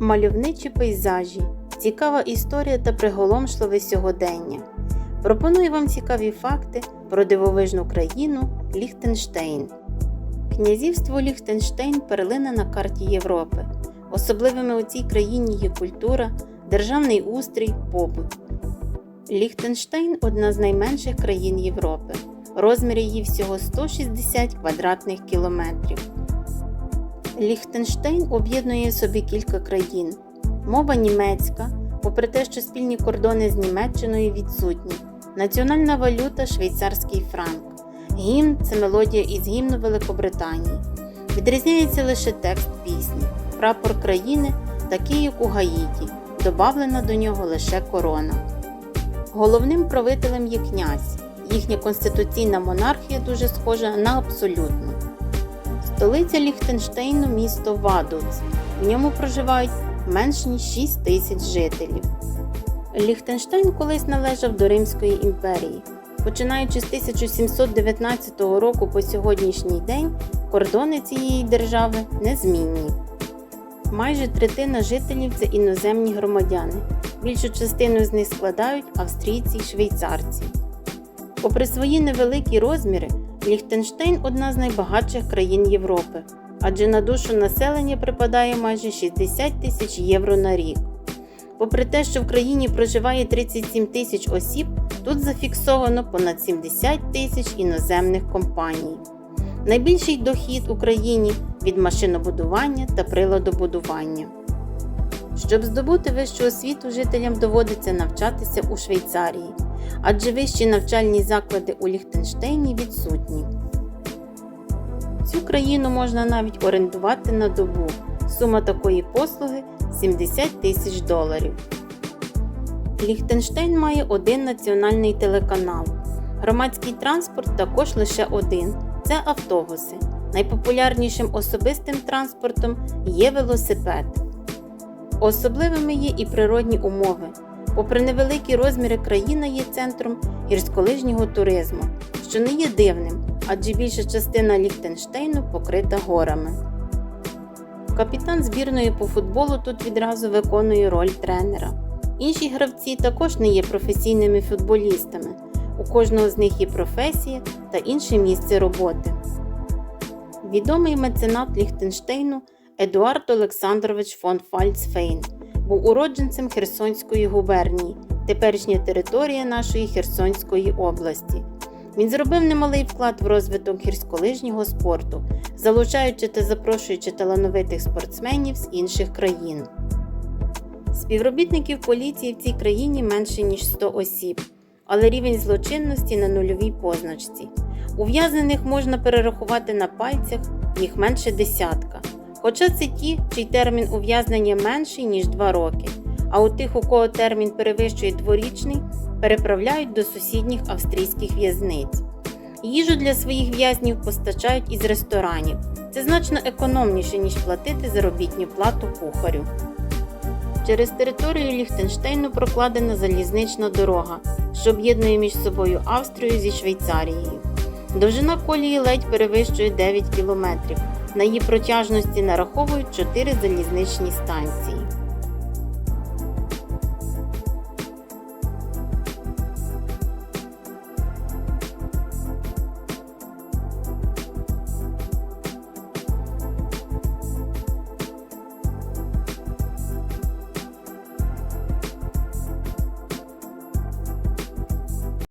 Мальовничі пейзажі, цікава історія та приголомшливе сьогодення. Пропоную вам цікаві факти про дивовижну країну Ліхтенштейн. Князівство Ліхтенштейн перлина на карті Європи. Особливими у цій країні є культура, державний устрій, побут. Ліхтенштейн одна з найменших країн Європи. Розмір її всього 160 квадратних кілометрів. Ліхтенштейн об'єднує собі кілька країн. Мова німецька, попри те, що спільні кордони з Німеччиною відсутні. Національна валюта швейцарський франк. Гімн це мелодія із гімну Великобританії. Відрізняється лише текст пісні. Прапор країни такий, як у Гаїті. Добавлена до нього лише корона. Головним правителем є князь. Їхня конституційна монархія дуже схожа на абсолютну. Столиця Ліхтенштейну місто Вадуц. В ньому проживають менш ніж 6 тисяч жителів. Ліхтенштейн колись належав до Римської імперії. Починаючи з 1719 року по сьогоднішній день, кордони цієї держави незмінні. Майже третина жителів це іноземні громадяни. Більшу частину з них складають австрійці й швейцарці. Попри свої невеликі розміри, Ліхтенштейн одна з найбагатших країн Європи, адже на душу населення припадає майже 60 тисяч євро на рік. Попри те, що в країні проживає 37 тисяч осіб, тут зафіксовано понад 70 тисяч іноземних компаній. Найбільший дохід у країні від машинобудування та приладобудування. Щоб здобути вищу освіту, жителям доводиться навчатися у Швейцарії, адже вищі навчальні заклади у Ліхтенштейні відсутні. Цю країну можна навіть орендувати на добу. Сума такої послуги 70 тисяч доларів. Ліхтенштейн має один національний телеканал. Громадський транспорт також лише один це автобуси. Найпопулярнішим особистим транспортом є велосипед. Особливими є і природні умови. Попри невеликі розміри, країна є центром гірськолижнього туризму, що не є дивним, адже більша частина Ліхтенштейну покрита горами. Капітан збірної по футболу тут відразу виконує роль тренера. Інші гравці також не є професійними футболістами. У кожного з них є професія та інше місце роботи. Відомий меценат Ліхтенштейну Едуард Олександрович фон Фальцфейн був уродженцем Херсонської губернії, теперішня територія нашої Херсонської області. Він зробив немалий вклад в розвиток гірськолижнього спорту, залучаючи та запрошуючи талановитих спортсменів з інших країн. Співробітників поліції в цій країні менше ніж 100 осіб, але рівень злочинності на нульовій позначці. Ув'язнених можна перерахувати на пальцях їх менше десятка. Хоча це ті, чий термін ув'язнення менший, ніж 2 роки, а у тих, у кого термін перевищує дворічний, переправляють до сусідніх австрійських в'язниць. Їжу для своїх в'язнів постачають із ресторанів. Це значно економніше, ніж платити заробітну плату кухарю. Через територію Ліхтенштейну прокладена залізнична дорога, що об'єднує між собою Австрію зі Швейцарією. Довжина колії ледь перевищує 9 кілометрів. На її протяжності нараховують 4 залізничні станції.